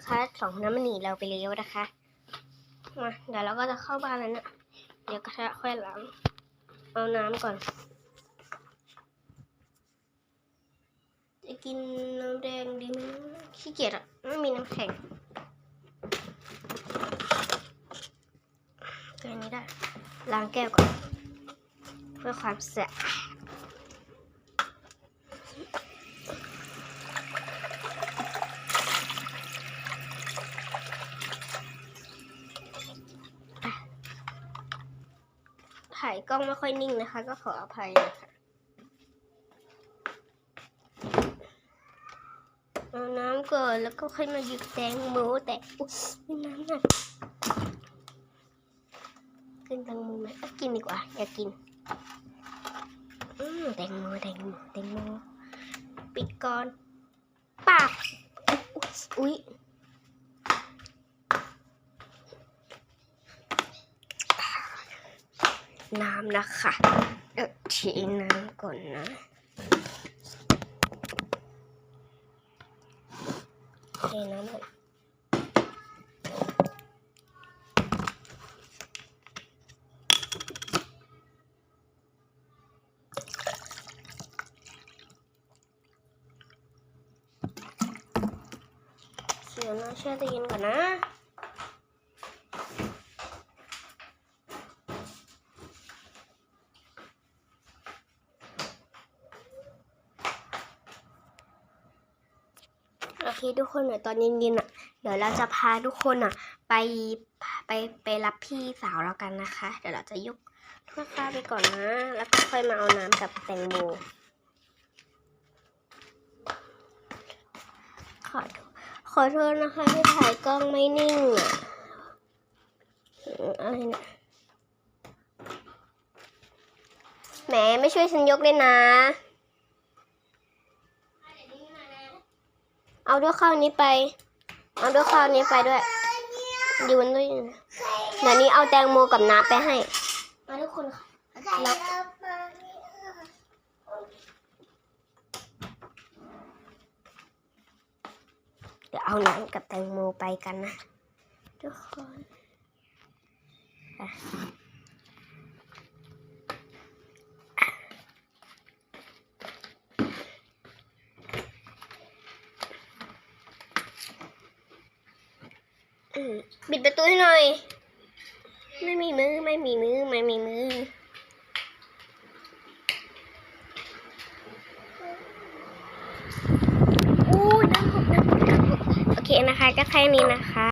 นะคะสองคนนั้นมันหนีเราไปแล้วนะคะมาเดี๋ยวเราก็จะเข้าบ้านแล้วนะเดี๋ยวกระทะค่อยล้างเอาน้ำก่อน จะกินน้ำแดงดีไหมขี้เกียจอะไม่มีน้ำแข็งแค่นี้ได้ล้างแก้วก่อน เพื่อความสะอาด ถ่ายกล้องไม่ค่อยนิ่งนะคะ ก็ขออภัยนะคะเอาน้ำก่อนแล้วก็ค่อยมาหยิบแตงโมแต่อุ๊ยน้ำหนักกินแตงโมไหมกินดีกว่า อยากกินอืมแตงโมแตงโมแตงโมปิดก่อนปากอุ๊ยอุ๊ย น้ำนะคะเออชีน้ำก่อนนะเทน้ำก่อนเสียน้ำแช่ตู้เย็นก่อนนะ เคทุกคนเดี๋ยวตอนเย็นๆอะ เดี๋ยวเราจะพาทุกคนอะ ไปไปไปรับพี่สาวแล้วกันนะคะ เดี๋ยวเราจะยกถ้วยข้าวไปก่อนนะ แล้วก็ค่อยมาเอาน้ำกับแตงโมขอโทษขอโทษนะคะที่ถ่ายกล้องไม่นิ่งอะอะไรนี่ยแหมไม่ช่วยฉันยกเลยนะ เอาด้วยข้าวนี้ไป เอาด้วยข้าวนี้ไปด้วยยืนด้วยเดี๋ยวนี้เอาแตงโมกับน้ำไปให้มาทุกคนค่ะแล้วเดี๋ยวเอาน้ำกับแตงโมไปกันนะทุกคน บิดประตูให้หน่อย ไม่มีมือ ไม่มีมือ ไม่มีมืออู้ยังหกน้ำหกน้ำหกโอเคนะคะ ก็แค่นี้นะคะ